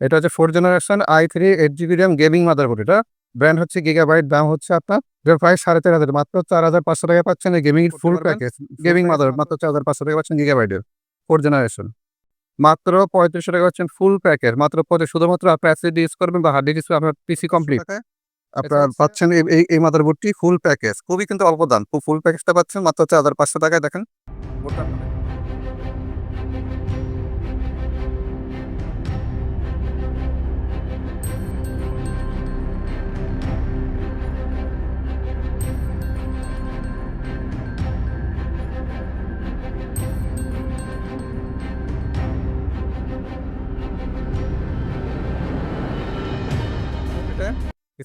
এটা হচ্ছে four generation i three eight GB RAM gaming motherboard এটা। ব্র্যান্ড হচ্ছে গিগাবাইট দাম হচ্ছে আপনার প্রাইস সাড়ে চার হাজার। মাত্র চার হাজার পাঁচশো টাকা পাচ্ছেন এই gaming full package gaming mother মাত্র। চার হাজার পাঁচশো টাকা পাচ্ছেন গিগাবাইটের ফোর জেনারেশন মাত্র পঁয়ত্রিশশো টাকা পাচ্ছেন ফুল প্যাকেজ মাত্র শুধুমাত্র আপনার অ্যাসিড ইউজ করবেন বা হার্ড ডিস্ক আপনার পিসি কমপ্লিট আপনার হচ্ছে- পাচ্ছেন এই- এই এই মাদারবোর্ডটি ফুল প্যাকেজ খুবই কিন্তু অল্প দাম। ফুল প্যাকেজটা পাচ্ছেন মাত্র চার হাজার পাঁচশো টাকায় দেখেন।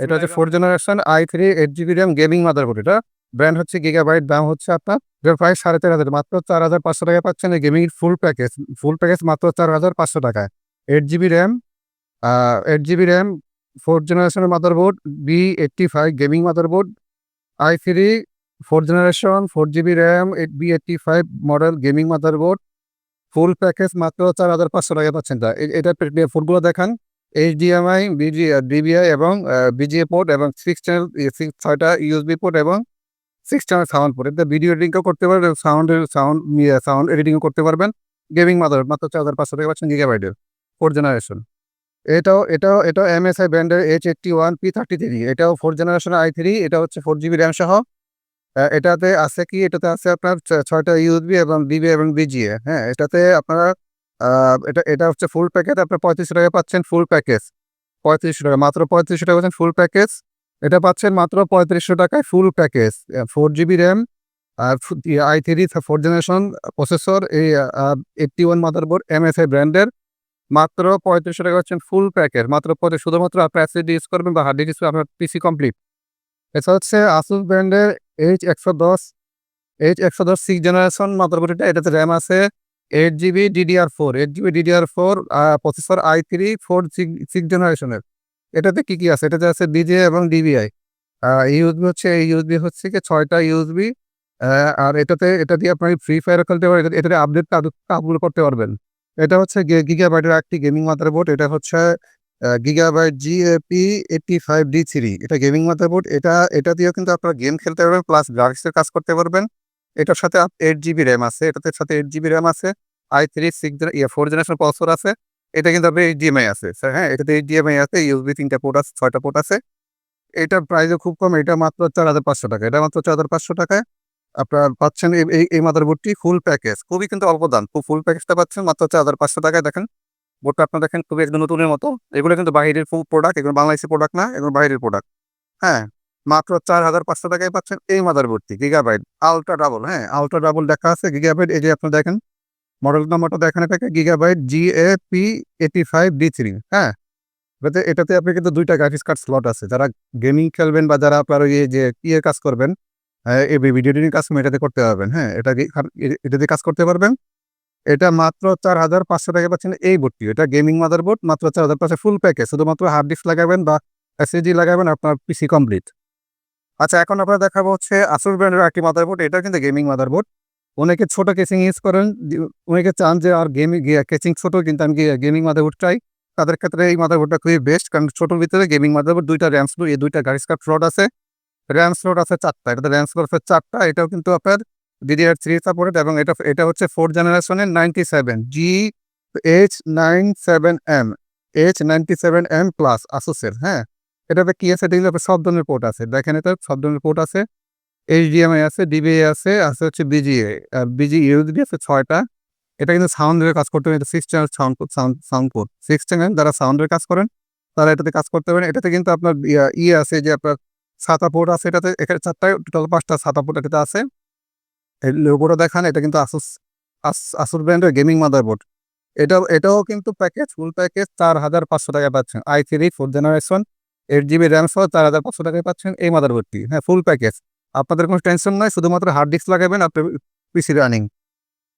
এটা হচ্ছে four generation i three eight GB RAM gaming motherboard এটা। ব্র্যান্ড হচ্ছে গিগাবাইট দাম হচ্ছে আপনার এটার প্রাইস সাড়ে চার হাজার, মাত্র চার হাজার পাঁচশো টাকায় পাচ্ছেন এই gaming full package full package মাত্র চার হাজার পাঁচশো টাকায়। Eight GB RAM eight GB RAM four জেনারেশনের motherboard B eighty five gaming motherboard i three four generation four GB RAM eight B eighty five model gaming motherboard full package মাত্র চার হাজার পাঁচশো টাকা পাচ্ছেন এটা ফুলগুলো দেখান। এইচডিএমআই বিজি ডিবিআই এবং বিজিএ পোর্ট এবং সিক্স চ্যানেল ছয়টা ইউএসবি পোর্ট এবং সিক্স চ্যানেল সাউন্ড পোর্ট এতে ভিডিও এডিটিংও করতে পারবেন সাউন্ডের সাউন্ড সাউন্ড এডিটিংও করতে পারবেন। গেমিং মাদার মাত্র চার হাজার পাঁচশো টাকা পাচ্ছেন গিগাবাইটের ফোর জেনারেশন এটাও এটাও এটাও এমএসআই ব্র্যান্ডের H eighty one P thirty three এটাও ফোর জেনারেশন আই থ্রি এটা হচ্ছে ফোর জিবি র্যাম সহ। এটাতে আছে কি? এটাতে আছে আপনার ছয়টা ইউএসবি এবং ডিবি এবং বিজিএ হ্যাঁ এটাতে আপনারা এটা এটা হচ্ছে ফুল প্যাকেজ আপনার পঁয়ত্রিশশো টাকা পাচ্ছেন ফুল প্যাকেজ পঁয়ত্রিশশো টাকা, মাত্র পঁয়ত্রিশশো টাকা পাচ্ছেন ফুল প্যাকেজ এটা পাচ্ছেন মাত্র পঁয়ত্রিশশো টাকায় full package four GB RAM R i three four generation processor এই এইটটি ওয়ান মাদারবোর্ড এমএসআই ব্র্যান্ডের মাত্র পঁয়ত্রিশশো টাকা পাচ্ছেন ফুল প্যাকেজ মাত্র পঁয়ত্রিশ, শুধুমাত্র আপনার অ্যাসিড ইউজ করবেন বা হার্ড ডিস্ক আপনার পিসি কমপ্লিট এটা হচ্ছে আসুস ব্র্যান্ডের এইচ একশো দশ এইচ একশো দশ সিক্স জেনারেশন মাদারবোর্ডটা এটাতে র্যাম আছে। Eight GB DDR four eight GB DDR four processor i three four six জেনারেশনের এটাতে কি কি আছে? এটাতে আছে ডিজে এবং ডিবিআই ইউএসবি হচ্ছে, এই ইউএসবি হচ্ছে কি ছয়টা ইউএসবি আর এটাতে, এটা দিয়ে আপনি ফ্রি ফায়ার খেলতে পারবেন এটাতে আপডেট আপলোড করতে পারবেন। এটা হচ্ছে গিগাবাইটের একটি গেমিং মাদারবোর্ড এটা হচ্ছে Gigabyte GAP eighty five D three এটা গেমিং মাদারবোর্ড এটা এটা দিয়েও কিন্তু আপনারা গেম খেলতে পারবেন প্লাস গ্রাফিক্সের কাজ করতে পারবেন। এটার সাথে এইট জিবি র্যাম আছে এটাতে সাথে এইট জিবি র্যাম আছে আই থ্রি সিক্স ইয়ে ফোর জেনারেশন প্রসেসর আছে, এটা কিন্তু আপনার এইচডিএমআই আছে। স্যার হ্যাঁ এটাতে এইচডিএমআই আছে ইউএসবি তিনটা পোর্ট আছে, ছয়টা পোর্ট আছে। এটার প্রাইসও খুব কম, এটা মাত্র চার হাজার পাঁচশো টাকা। এটা মাত্র চার হাজার পাঁচশো টাকায় আপনার পাচ্ছেন এই- এই মাদারবোর্ডটি ফুল প্যাকেজ খুবই কিন্তু অল্প দাম, খুব ফুল প্যাকেজটা পাচ্ছেন মাত্র চার হাজার পাঁচশো টাকায়। দেখেন বোর্ডটা আপনার দেখেন খুবই একদম নতুনের মতো। এগুলো কিন্তু বাইরের প্রোডাক্ট এগুলো বাংলাদেশি প্রোডাক্ট না, এগুলো বাইরের প্রোডাক্ট হ্যাঁ মাত্র চার হাজার পাঁচশো টাকায় পাচ্ছেন এই মাদারবোর্ডটি গিগাবাইট আলট্রা ডাবল হ্যাঁ আলট্রা ডাবল দেখা আছে গিগাবাইট এই যে আপনি দেখেন মডেল নাম্বারটা দেখেন এটাকে Gigabyte G A P eighty five D three হ্যাঁ এটাতে এটাতে আপনি কিন্তু দুইটা গ্রাফিক্স কার্ড স্লট আছে যারা গেমিং খেলবেন বা যারা আপনার ওই যে ইয়ে কাজ করবেন হ্যাঁ, এই ভিডিও এডিটিং কাজ এটাতে করতে পারবেন হ্যাঁ এটা এ- এটাতে কাজ করতে পারবেন এটা মাত্র চার হাজার পাঁচশো টাকা পাচ্ছেন এই বোর্ডটি এটা গেমিং মাদারবোর্ড মাত্র চার হাজার পাঁচশো ফুল প্যাকেজ শুধুমাত্র হার্ড ডিস্ক লাগাবেন বা এসএসডি লাগাবেন আপনার পিসি কমপ্লিট আচ্ছা এখন আপনারা দেখাবো হচ্ছে আসুর ব্র্যান্ডের একটি মাদারবোর্ড এটা কিন্তু গেমিং মাদারবোর্ড অনেকে ছোট কেসিং ইউজ করেন অনেকে চান যে আর গেমিং কেসিং ছোট, কিন্তু আমি গেমিং মাদারবোর্ড চাই। তাদের ক্ষেত্রে এই মাদারবোর্ডটা খুবই বেস্ট কারণ ছোটোর ভিতরে গেমিং মাদারবোর্ড দুইটা র্যাম স্লো এই দুইটা গাড়ি স্কার্ট স্লট আছে। র্যাম স্লট আছে চারটা, এটাতে র্যাম স্লট আছে চারটা, এটাও কিন্তু আপনার ডিডিআর থ্রি সাপোর্টেড এবং এটা এটা হচ্ছে ফোর জেনারেশনের ninety seven G H nine seven M H ninety seven M plus আসুসের হ্যাঁ। এটাতে কি আছে? এগুলো সব ধরনের পোর্ট আছে। দেখেন এটা সব ধরনের পোর্ট আছে এইচডিএমআই আছে ডিবিএ আছে আছে হচ্ছে বিজিএ বিজি ইউএসবি আছে ছয়টা। এটা কিন্তু সাউন্ডের কাজ করতে পারেন এটা six channel sound sound port six channel যারা সাউন্ডের কাজ করেন, তারা এটাতে কাজ করতে পারেন। এটাতে কিন্তু আপনার ইয়ে আছে যে আপনার সাতা পোর্ট আছে এটাতে, এখানে চারটা টোটাল পাঁচটা সাতা পোর্ট এটাতে আছে। এই দেখান, এটা কিন্তু আসুস আসুস ব্র্যান্ডের গেমিং মাদারবোর্ড এটা এটাও কিন্তু প্যাকেজ ফুল প্যাকেজ চার হাজার পাঁচশো টাকায় পাচ্ছেন। I three four generation eight GB RAM সহ চার হাজার পাঁচশো টাকায় পাচ্ছেন এই মাদারবোর্ডটি হ্যাঁ ফুল প্যাকেজ আপনাদের কোনো টেনশন নয় শুধুমাত্র হার্ড ডিস্ক লাগাবেন আপনার পিসি রানিং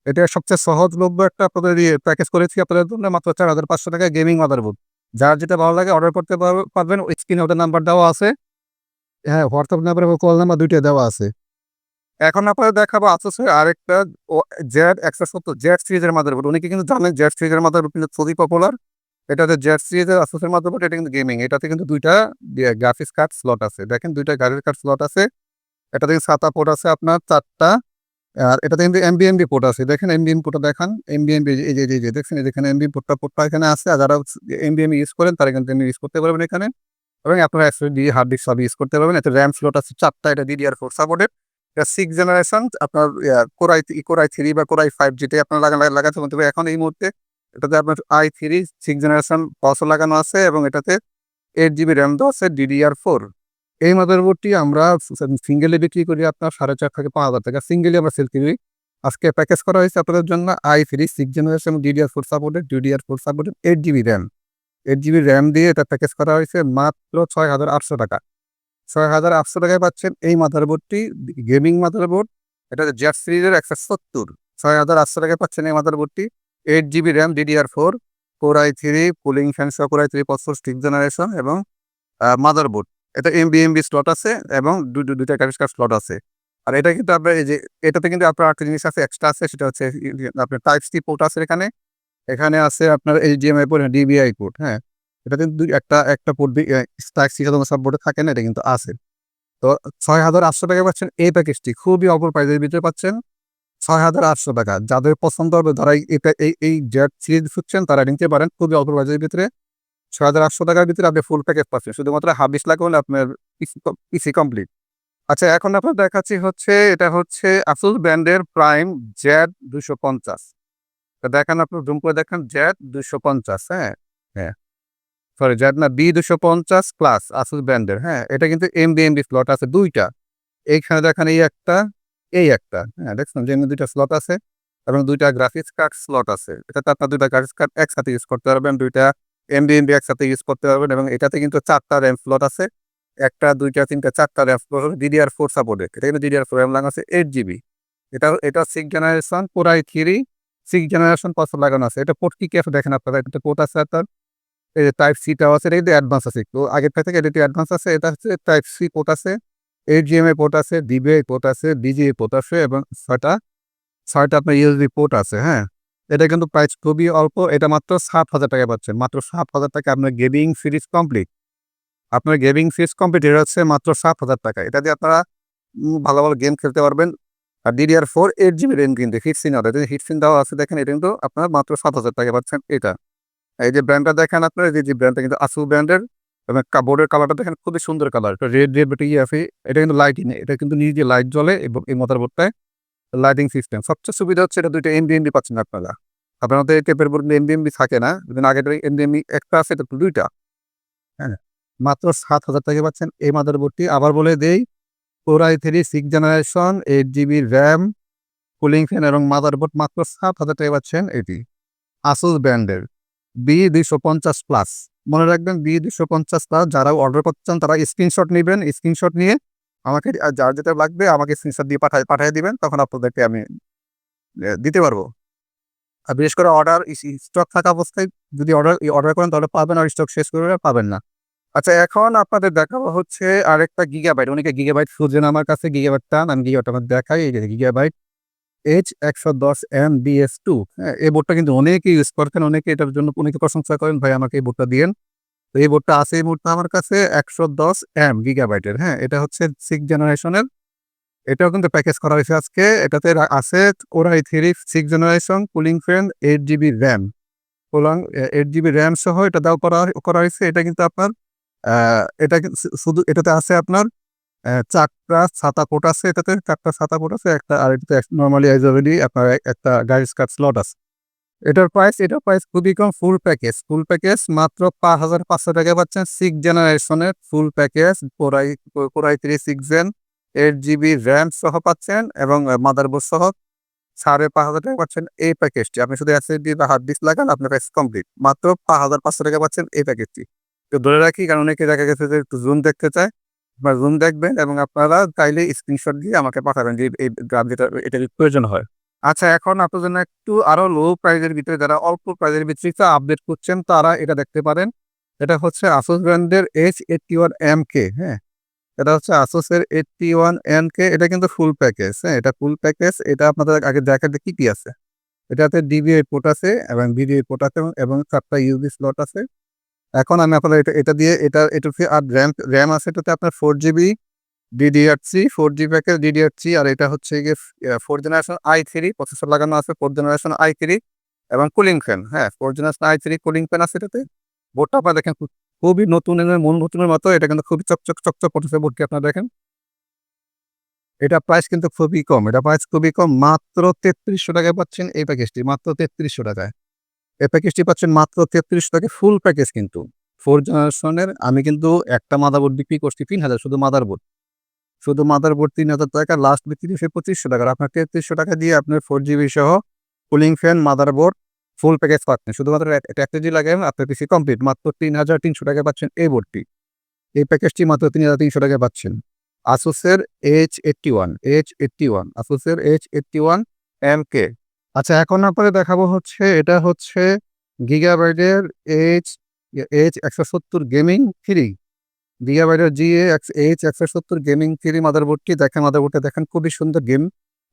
এটা সবচেয়ে সহজলভ্য একটা আপনাদের প্যাকেজ করেছি আপনাদের জন্য, মাত্র চার হাজার পাঁচশো টাকায় গেমিং মাদারবোর্ড যার যেটা ভালো লাগে অর্ডার করতে পারবে- পারবেন স্ক্রিনে ওদের নাম্বার দেওয়া আছে। হ্যাঁ হোয়াটসঅ্যাপ নাম্বার এবং কল নাম্বার দুইটা দেওয়া আছে। এখন আপনাদের দেখাবো আসুসের আরেকটা জেড একশো সত্তর জেড সিরিজের মাদারবোর্ড অনেকে কিন্তু জানেন জেড সিরিজের মাদারবোর্ড কিন্তু খুবই পপুলার এটাতে জেড সিরিজের আসুসের মাদারবোর্ড এটা কিন্তু গেমিং এটাতে কিন্তু দুইটা গ্রাফিক্স কার্ড স্লট আছে। দেখেন দুইটা গ্রাফিক্স কার্ড স্লট আছে, এটাতে কিন্তু সাতা পোর্ট আছে আপনার, চারটা, আর এটাতে কিন্তু এমবিএমবি পোর্ট আছে। দেখেন এমবিএম পোর্টটা দেখান এমবিএমবি এই যে এই যে দেখছেন যেখানে এমবিএম পোর্টটা পোর্টটা এখানে আছে, আর যারা এমবিএম ইউজ করেন, তারা কিন্তু ইউজ করতে পারবেন এখানে। এবং আপনারা এসএসডি হার্ড ডিস্ক সব ইউজ করতে পারবেন। এতে র্যাম স্লট আছে চারটা, এটা ডিডিআর ফোর সাপোর্টেড এটা সিক্স জেনারেশন আপনার core i core i three বা কোরাই ফাইভ যেটাই আপনার লাগা লাগাতে এখন এই মুহূর্তে এটাতে আপনার i three six generation processor লাগানো আছে এবং এটাতে এইট জিবি র্যাম দেওয়া আছে ডিডিআর ফোর এই মাদারবোর্ডটি আমরা সিঙ্গেলে বিক্রি করি আপনার সাড়ে চার থেকে পাঁচ হাজার টাকা। সিঙ্গেলি আমরা সেল করি। আজকে প্যাকেজ করা হয়েছে আপনাদের জন্য i three six generation DDR four supported DDR four supported eight GB RAM eight GB RAM দিয়ে এটা প্যাকেজ করা হয়েছে মাত্র ছয় হাজার আটশো টাকা। ছয় হাজার আটশো টাকায় পাচ্ছেন এই মাদারবোর্ডটি গেমিং মাদারবোর্ড এটা জেট সিরিজের একশো সত্তর। ছয় হাজার আটশো টাকায় পাচ্ছেন এই মাদারবোর্ডটি eight GB RAM DDR four core i three cooling fan সহ কোর আই থ্রি পঁচশো সিক্স জেনারেশন এবং মাদারবোর্ড এটা M B M B slot আছে এবং দুইটা গ্রাফিক্স কার্ড স্লট আছে। আর এটা কিন্তু আপনার এই যে, এটাতে কিন্তু আপনার একটা জিনিস আছে এক্সট্রা আছে, সেটা হচ্ছে আপনার টাইপ সি পোর্ট আছে এখানে। এখানে আছে আপনার H HDMI port DVI port হ্যাঁ। এটা কিন্তু একটা একটা পোর্ট টাইপ সি সাধারণত সব বোর্ডে থাকে না, এটা কিন্তু আছে। তো ছয় হাজার আটশো টাকা পাচ্ছেন এই প্যাকেজটি খুবই অল্প প্রাইজের ভিতরে পাচ্ছেন। ছয় হাজার আটশো টাকা। যাদের পছন্দ হবে, যারা এটা এই এই জেট সিরিজ খুঁজছেন, তারা নিতে পারেন খুবই অল্প প্রাইজের ভিতরে। ছয় হাজার আটশো টাকার ভিতরে আপনি ফুল প্যাকেজ পাচ্ছেন। শুধুমাত্র হাবিস লাগালে আপনার পিসি কমপ্লিট আচ্ছা এখন আপনার দেখাচ্ছি হচ্ছে, এটা হচ্ছে আসুস ব্র্যান্ডের প্রাইম জেড দুশো পঞ্চাশ। দেখেন আপনি জুম করে দেখেন, জেড দুশো পঞ্চাশ হ্যাঁ হ্যাঁ। সরি জেড না, বি দুশো পঞ্চাশ প্লাস আসুস ব্র্যান্ডের হ্যাঁ। এটা কিন্তু M B M B slot আছে দুইটা। এইখানে দেখেন এই একটা এই একটা হ্যাঁ দেখছেন? যে দুইটা স্লট আছে এবং দুইটা গ্রাফিক্স কার্ড স্লট আছে। এটাতে আপনার দুইটা গ্রাফিক্স কার্ড একসাথে ইউজ করতে পারবেন, দুইটা এমবিএমবি একসাথে ইউজ করতে পারবেন এবং এটাতে কিন্তু চারটা র্যাম স্লট আছে। একটা, দুইটা, তিনটা, চারটা র্যাম স্লট আছে ডিডিআর ফোর সাপোর্টেড এটা কিন্তু ডিডিআর ফোর লাগানো আছে এইট জিবি এটা এটা সিক্স জেনারেশন পুরাই থ্রি সিক্স জেনারেশন পাঁচশো লাগানো আছে। এটা পোর্ট কি কি দেখেন আপনারা? এটা পোর্ট আছে আপনার, এই যে টাইপ সিটাও আছে, এটা কিন্তু অ্যাডভান্স আছে। একটু আগের থেকে এটা একটু অ্যাডভান্স আছে, এটা হচ্ছে টাইপ সি পোর্ট আছে। এইট জিএমএ পোর্ট আছে ডিবিআই পোর্ট আছে ডিজিএ পোর্ট আছে এবং ছয়টা ছয়টা আপনার ইউএসবি পোর্ট আছে হ্যাঁ? এটা কিন্তু প্রাইস খুবই অল্প, এটা মাত্র সাত হাজার টাকা পাচ্ছেন মাত্র সাত হাজার টাকা আপনার গেমিং সিরিজ কমপ্লিট আপনার গেমিং সিরিজ কমপ্লিট এটা হচ্ছে মাত্র সাত হাজার টাকা। এটা দিয়ে আপনারা ভালো ভালো গেম খেলতে পারবেন। আর DDR four eight GB RAM কিন্তু হিটসিন হবে হিটসিন দেওয়া আছে, দেখেন এটা কিন্তু আপনার মাত্র সাত হাজার টাকা পাচ্ছেন এটা। এই যে ব্র্যান্ডটা দেখেন আপনার যে ব্র্যান্ডটা কিন্তু আসু ব্র্যান্ডের এবং বোর্ডের কালারটা দেখেন খুবই সুন্দর কালার রেড রেড বেটে ইয়ে আছে, এটা কিন্তু লাইটিং এটা কিন্তু নিজে লাইট জ্বলে এবং এই মোটর বোর্ডটায় লাইটিং সিস্টেম সবচেয়ে সুবিধা হচ্ছে এটা দুইটা এমবিএমবি পাচ্ছেন আপনারা। সাধারণত এই টেপের বোর্ড এমবিএমবি থাকে না কিন্তু আগে এমবিএমবি একটা আছে এটা দুইটা। হ্যাঁ মাত্র সাত হাজার টাকা পাচ্ছেন এই মাদার বোর্ডটি। আবার বলে দেই core i three six generation eight GB RAM cooling fan এবং মাদার বোর্ড মাত্র সাত হাজার টাকা পাচ্ছেন এটি। আসুস ব্র্যান্ডের বি দুইশো পঞ্চাশ প্লাস মনে রাখবেন বি দুশো পঞ্চাশ প্লাস যারা অর্ডার করতে চান তারা স্ক্রিনশট নেবেন স্ক্রিনশট নিয়ে আমাকে যার যেটা লাগবে আমাকে স্ক্রিনশট দিয়ে পাঠায়, পাঠিয়ে দিবেন, তখন আপনাদেরকে আমি দিতে পারব। আর বিশেষ করে অর্ডার স্টক থাকা অবস্থায় যদি অর্ডার অর্ডার করেন, তাহলে পাবেন আর স্টক শেষ করে পাবেন না। আচ্ছা এখন আপনাদের দেখাবো হচ্ছে আরেকটা গিগাবাইট অনেকে গিগাবাইট খুঁজছেন আমার কাছে গিগাবাইটটা আমি গিগাবাইট দেখাই গিগাবাইট এইচ একশো দশ এম বিএস টু এই বোর্ডটা কিন্তু অনেকে ইউজ করতেন অনেকে এটার জন্য অনেকে প্রশংসা করেন, ভাই, আমাকে এই বোর্ডটা দিয়েন। তো এই বোর্ডটা আছে এই মুহূর্তে আমার কাছে একশো দশ এম গিগাবাইটের হ্যাঁ এটা হচ্ছে সিক্স জেনারেশনের এটাও কিন্তু প্যাকেজ করা হয়েছে আজকে। এটাতে আছে ওরাই three six generation cooling fan eight GB RAM কোলাং eight GB RAM সহ এটা দাও করা করা হয়েছে। এটা কিন্তু আপনার এটা শুধু এটাতে আছে আপনার চারটা ছাতা পোর্ট আছে এটাতে, চারটা ছাতা পোর্ট আছে, একটা আর এটাতে নর্মালি আইজ আপনার একটা গাড়ির কার্ড স্লট আছে। এটার প্রাইস এটার প্রাইস খুবই কম ফুল প্যাকেজ ফুল প্যাকেজ মাত্র পাঁচ হাজার পাঁচশো টাকা পাচ্ছেন সিক্স জেনারেশনের full package core i core i three six gen eight GB RAM সহ পাচ্ছেন এবং মাদারবোর্ড সহ সাড়ে পাঁচ হাজার টাকা পাচ্ছেন এই প্যাকেজটি আপনি শুধু এসএসডি বা হার্ড ডিস্ক লাগান, আপনার প্যাকেজ কমপ্লিট মাত্র পাঁচ হাজার পাঁচশো টাকা পাচ্ছেন এই প্যাকেজটি তো ধরে রাখি, কারণ অনেকে দেখা গেছে যে একটু জুম দেখতে চায় বা জুম দেখবেন এবং আপনারা চাইলে স্ক্রিনশট দিয়ে আমাকে পাঠাবেন যে এই গ্রাম যেটা এটা প্রয়োজন হয়। আচ্ছা এখন আপনার জন্য একটু আরও লো প্রাইজের ভিতরে যারা অল্প প্রাইজের ভিতরে আপডেট করছেন, তারা এটা দেখতে পারেন। এটা হচ্ছে আসুস ব্র্যান্ডের H eighty one M K হ্যাঁ। এটা হচ্ছে আসুসের এইটটি ওয়ান এম কে এটা কিন্তু ফুল প্যাকেজ হ্যাঁ। এটা ফুল প্যাকেজ এটা আপনাদের আগে দেখাতে কি কি আছে? এটাতে ডিবিআই পোর্ট আছে এবং ভিডিআই পোর্ট আছে এবং চারটা ইউবি স্লট আছে। এখন আমি আপনার এটা এটা দিয়ে এটা এটাতে আর র্যাম র্যাম আছে এটাতে আপনার ফোর জিবি ডিডিআরসি ফোর জি প্যাকের ডিডিআরসি আর এটা হচ্ছে গিয়ে four generation i three processor লাগানো আছে ফোর জেনারেশন আই থ্রি এবং কুলিং ফ্যান হ্যাঁ four generation i three cooling fan আছে এটাতে। বোর্ডটা আপনার দেখেন, খুব- খুবই নতুন মন নতুনের মতো, এটা কিন্তু খুবই চকচক চকচক করতেছে বোর্ডটি আপনারা দেখেন। এটা প্রাইস কিন্তু খুবই কম, এটা প্রাইস খুবই কম, মাত্র তেত্রিশশো টাকায় পাচ্ছেন এই প্যাকেজটি মাত্র তেত্রিশশো টাকায়। এই প্যাকেজটি পাচ্ছেন মাত্র তেত্রিশশো টাকা ফুল প্যাকেজ কিন্তু। ফোর জেনারেশনের আমি কিন্তু একটা মাদারবোর্ড বিক্রি করছি তিন হাজার, শুধু মাদারবোর্ড শুধু মাদারবোর্ড তিন হাজার টাকা লাস্ট বিক্রি হচ্ছে পঁচিশশো টাকা। আপনার তেত্রিশশো টাকা দিয়ে আপনার ফোর জিবি সহ cooling fan motherboard full package পাচ্ছেন। শুধুমাত্র এক- একটা একটা জি লাগে, আপনার পিসি কমপ্লিট মাত্র তিন হাজার তিনশো টাকা পাচ্ছেন এই বোর্ডটি এই প্যাকেজটি মাত্র তিন হাজার তিনশো টাকা পাচ্ছেন। আসুসের H eighty one H eighty one আসুসের H eighty one M K আচ্ছা এখন আপনাদের দেখাবো হচ্ছে, এটা হচ্ছে গিগাবাইটের এইচ এইচ একশো সত্তর গেমিং থ্রি। গিগাবাইটের জি এইচ একশো সত্তর গেমিং থ্রি মাদারবোর্ডটি দেখেন মাদারবোর্ডটা দেখেন, খুবই সুন্দর গেম।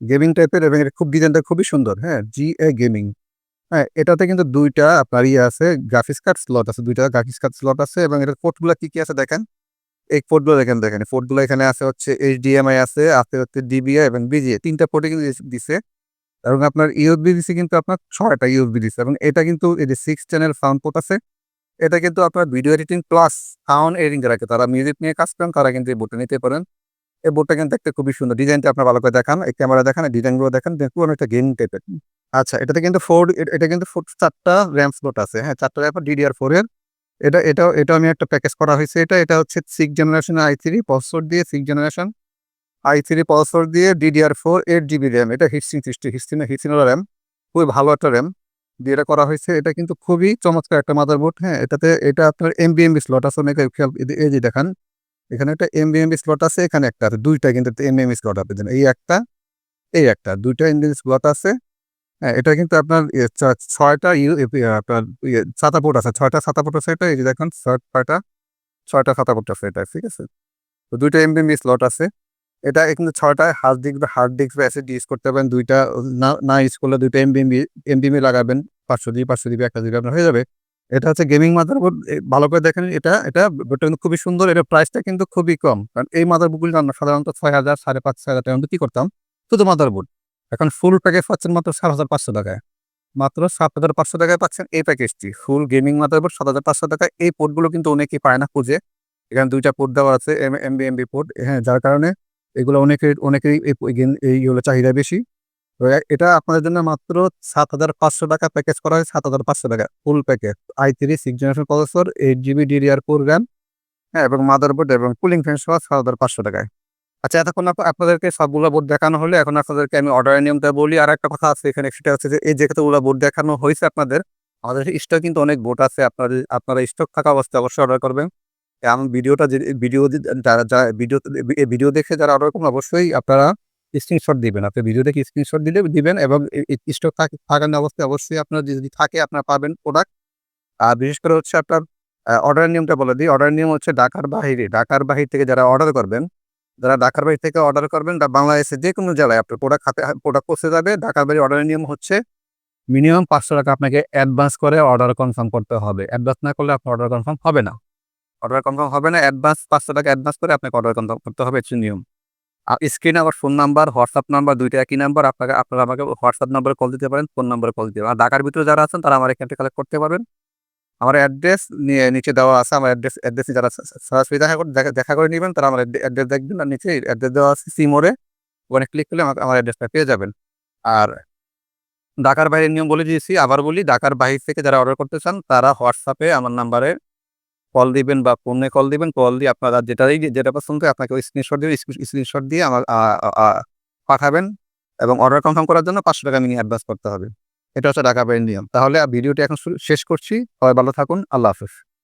গেমিং টাইপের এবং খুব ডিজাইনটা খুবই সুন্দর হ্যাঁ জি এ গেমিং। হ্যাঁ এটাতে কিন্তু দুইটা আপনার ইয়ে আছে, গ্রাফিক্স কার্ড স্লট আছে, দুইটা গ্রাফিক্স কার্ড স্লট আছে এবং এটার পোর্টগুলো কি কি আছে দেখেন? এই পোর্টগুলো দেখেন দেখেন পোর্টগুলো এখানে আছে হচ্ছে এইচডিএমআই আছে আছে হচ্ছে ডিবিআই এবং বিজিএ, তিনটা পোর্টে কিন্তু দিছে। এবং আপনার ইউএসবি দিছে কিন্তু আপনার ছয়টা ইউএসবি দিছে এবং এটা কিন্তু এই যে সিক্স চ্যানেল সাউন্ড পোর্ট আছে, এটা কিন্তু আপনার video editing plus sound editing রাখে তারা মিউজিক নিয়ে কাজ করেন, তারা কিন্তু এই বোর্ডটা নিতে পারেন। এই বোর্ডটা কিন্তু দেখতে খুবই সুন্দর। ডিজাইনটা আপনার ভালো করে দেখান, এই ক্যামেরা দেখান ডিজাইনগুলো দেখেন, দেখুন অনেকটা গেম টাইপের আচ্ছা এটাতে কিন্তু ফোর এটা কিন্তু চারটা র্যাম স্লট আছে। হ্যাঁ চারটা র্যাম ডিডিআর ফোর এর। এটা, এটাও এটা আমি একটা প্যাকেজ করা হয়েছে। এটা এটা হচ্ছে six generation i three processor দিয়ে six generation i three processor দিয়ে DDR four eight GB RAM এটা হিটসিং সিক্সটি হিটসিং হিটসিনোলা র্যাম খুবই ভালো একটা র্যাম দিয়ে এটা করা হয়েছে এটা কিন্তু খুবই চমৎকার একটা মাদার মাদারবোর্ড হ্যাঁ এটাতে এটা আপনার এমবিএমবি স্লট আছে অনেকে এই- যে দেখান এখানে একটা এম এমবিএমবি স্লট আছে এখানে একটা আছে দুইটা কিন্তু এম এমবিএমবি স্লট আছে এই একটা এই একটা দুইটা এম এমবিএমবি স্লট আছে হ্যাঁ এটা কিন্তু আপনার ইয়ে ছয়টা ইউ ইয়ে আপনার ইয়ে ছাতা পোর্ট আছে ছয়টা ছাতা পোর্ট আছে এটা এই যে দেখুন ছয়- ছয়টা ছয়টা ছাতা পোর্ট আছে এটা ঠিক আছে তো দুইটা এম এমবিএমবি স্লট আছে এটা কিন্তু ছয়টা হার্ড ডিস্ক বা হার্ড ডিস্ক বা অ্যাসিড ইউজ করতে পারেন। দুইটা, না না ইউজ করলে দুইটা এমবিএমবি এমবিএমবি লাগাবেন। পাঁচশো জিবি পাঁচশো জিবি একটা জিবি আপনার হয়ে যাবে। এটা হচ্ছে গেমিং মাদারবোর্ড ভালো করে দেখেন, এটা এটা কিন্তু খুবই সুন্দর। এটা প্রাইসটা কিন্তু খুবই কম। কারণ এই মাদারবোর্ডগুলো আমরা সাধারণত ছয় হাজার, সাড়ে পাঁচ, ছয় হাজার টাকা বিক্রি করতাম? শুধু মাদারবোর্ড এখন ফুল প্যাকেজ পাচ্ছেন মাত্র সাত হাজার পাঁচশো টাকায়। মাত্র সাত হাজার পাঁচশো টাকায় পাচ্ছেন এই প্যাকেজটি ফুল গেমিং মাদারবোর্ড সাত হাজার পাঁচশো টাকায়। এই পোর্টগুলো কিন্তু অনেকেই পায় না খুঁজে। এখানে দুইটা পোর্ট দেওয়া আছে এম এমবি এমবি পোর্ট হ্যাঁ যার কারণে এগুলো অনেকের, অনেকেরই এই চাহিদা বেশি। তো এটা আপনাদের জন্য মাত্র সাত হাজার পাঁচশো টাকা প্যাকেজ করা হয়, সাত হাজার পাঁচশো টাকা, full package. I three six generation processor, eight GB DDR four RAM হ্যাঁ এবং মাদারবোর্ড এবং কুলিং ফ্যান সহ সাত হাজার পাঁচশো টাকায়। আচ্ছা এতক্ষণ আপ- আপনাদেরকে সবগুলো বোর্ড দেখানো হলে এখন আপনাদেরকে আমি অর্ডারের নিয়মটা বলি। আর একটা কথা আছে এখানে, সেটা হচ্ছে যে, এই যে কতগুলো বোর্ড দেখানো হয়েছে আপনাদের, আমাদের স্টক কিন্তু অনেক বোর্ড আছে। আপনাদের, আপনারা স্টক থাকা অবস্থায় অবশ্যই অর্ডার করবেন। আমি ভিডিওটা যে, ভিডিও যারা যারা ভিডিও ভিডিও দেখে যারা অর্ডার করবেন, অবশ্যই আপনারা স্ক্রিনশট দিবেন। আপনি ভিডিও দেখে স্ক্রিনশট দিলে, দিবেন এবং স্টক থাকে থাকার অবস্থায় অবশ্যই আপনার যদি থাকে, আপনারা পাবেন প্রোডাক্ট আর বিশেষ করে হচ্ছে আপনার অর্ডারের নিয়মটা বলে দিই। অর্ডারের নিয়ম হচ্ছে ঢাকার বাহিরে ঢাকার বাহির থেকে যারা অর্ডার করবেন, যারা ঢাকার বাহির থেকে অর্ডার করবেন, বা বাংলাদেশে যে কোনো জেলায় আপনার প্রোডাক্ট হাতে প্রোডাক্ট পৌঁছে যাবে। ঢাকার বাড়ি অর্ডারের নিয়ম হচ্ছে মিনিমাম পাঁচশো টাকা আপনাকে অ্যাডভান্স করে অর্ডার কনফার্ম করতে হবে। অ্যাডভান্স না করলে আপনার অর্ডার কনফার্ম হবে না। অর্ডার কনফার্ম হবে না অ্যাডভান্স পাঁচশো টাকা অ্যাডভান্স করে আপনাকে অর্ডার কনফার্ম করতে হবে হচ্ছে নিয়ম। আর স্ক্রিনে আমার ফোন নাম্বার হোয়াটসঅ্যাপ নাম্বার দুইটা একই নাম্বার আপনাকে, আপনারা আমাকে হোয়াটসঅ্যাপ নাম্বারে কল দিতে পারেন ফোন নাম্বারে কল দিতে পারেন। আর ঢাকার ভিতরে যারা আছেন, তারা আমার এখান কালেক্ট করতে পারবেন। আমার অ্যাড্রেস নিয়ে, নিচে দেওয়া আছে, আমার অ্যাড্রেস অ্যাড্রেস যারা সরাসরি দেখা করে, দেখা- করে নেবেন, তারা আমার অ্যাড্রেস দেখবেন, আর নিচে অ্যাড্রেস দেওয়া আছে সিমোরে ওখানে ক্লিক করলে আমাকে, আমার অ্যাড্রেসটা পেয়ে যাবেন। আর ঢাকার বাইরের নিয়ম বলে দিয়েছি, আবার বলি, ঢাকার বাইরে থেকে যারা অর্ডার করতে চান, তারা হোয়াটসঅ্যাপে আমার নাম্বারে কল দিবেন বা ফোনে কল দিবেন কল দিয়ে আপনারা যেটাই যেটা পছন্দ আপনাকে ওই স্ক্রিনশট দিবেন স্ক্রিনশট দিয়ে আমার পাঠাবেন এবং অর্ডার কনফার্ম করার জন্য পাঁচশো টাকা মিনি অ্যাডভান্স করতে হবে। এটা হচ্ছে টাকা পেন নিয়ম। তাহলে ভিডিওটি এখন শেষ করছি। সবাই ভালো থাকুন। আল্লাহ হাফিজ।